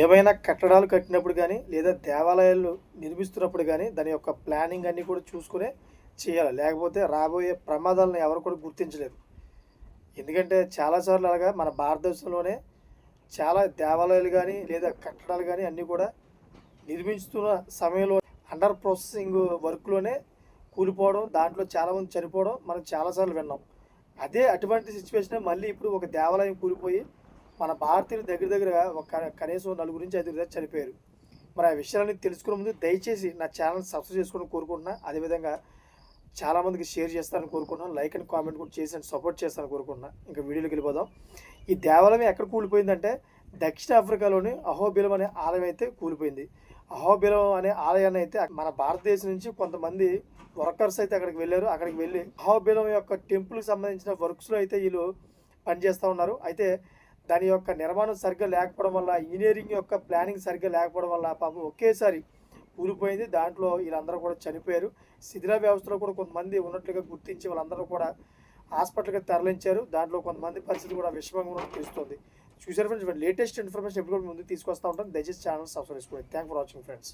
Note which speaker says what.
Speaker 1: ఏవైనా కట్టడాలు కట్టినప్పుడు కానీ లేదా దేవాలయాలు నిర్మిస్తున్నప్పుడు కానీ దాని యొక్క ప్లానింగ్ అన్నీ కూడా చూసుకునే చేయాలి. లేకపోతే రాబోయే ప్రమాదాలను ఎవరు కూడా గుర్తించలేదు ఎందుకంటే చాలాసార్లు అలాగా మన భారతదేశంలోనే చాలా దేవాలయాలు కానీ లేదా కట్టడాలు కానీ అన్నీ కూడా నిర్మిస్తున్న సమయంలో అండర్ ప్రాసెసింగ్ వర్క్లోనే కూలిపోవడం దాంట్లో చాలామంది చనిపోవడం మనం చాలాసార్లు విన్నాం. అదే అటువంటి సిచ్యువేషన్ మళ్ళీ ఇప్పుడు ఒక దేవాలయం కూలిపోయి మన భారతీయులు దగ్గర దగ్గర ఒక కనీసం నలుగురు నుంచి ఐదుగురు దగ్గర చనిపోయారు. మరి ఆ విషయాలన్నీ తెలుసుకునే ముందు దయచేసి నా ఛానల్ సబ్స్క్రైబ్ చేసుకోవడం కోరుకుంటున్నా. అదేవిధంగా చాలామందికి షేర్ చేస్తారని కోరుకుంటున్నాను లైక్ అండ్ కామెంట్ కూడా చేసి అండ్ సపోర్ట్ చేస్తారని కోరుకుంటున్నా. ఇంకా వీడియోలోకి వెళ్ళిపోదాం. ఈ దేవాలయం ఎక్కడ కూలిపోయిందంటే దక్షిణ ఆఫ్రికాలోని అహోబిలం అనే ఆలయం అయితే కూలిపోయింది. అహోబిలం అనే ఆలయాన్ని అయితే మన భారతదేశం నుంచి కొంతమంది వర్కర్స్ అయితే అక్కడికి వెళ్ళారు. అక్కడికి వెళ్ళి అహోబిలం యొక్క టెంపుల్కి సంబంధించిన వర్క్స్లో అయితే వీళ్ళు పనిచేస్తూ ఉన్నారు. అయితే దాని యొక్క నిర్మాణం సరిగ్గా లేకపోవడం వల్ల ఇంజనీరింగ్ యొక్క ప్లానింగ్ సరిగ్గా లేకపోవడం వల్ల పాపం ఒకేసారి కూలిపోయింది. దాంట్లో వీళ్ళందరూ కూడా చనిపోయారు. శిథిల వ్యవస్థలో కూడా కొంతమంది ఉన్నట్లుగా గుర్తించి వాళ్ళందరూ కూడా హాస్పిటల్కి తరలించారు. దాంట్లో కొంతమంది పరిస్థితి కూడా విషమంగా ఉన్నట్టు తెలుస్తుంది. చూసారు ఫ్రెండ్స్ లేటెస్ట్ ఇన్ఫర్మేషన్ ఎప్పుడు కూడా ముందు తీసుకొస్తూ ఉంటాం. దయచేసి ఛానల్ సబ్స్క్రైబ్ చేసుకోండి. Thank for watching friends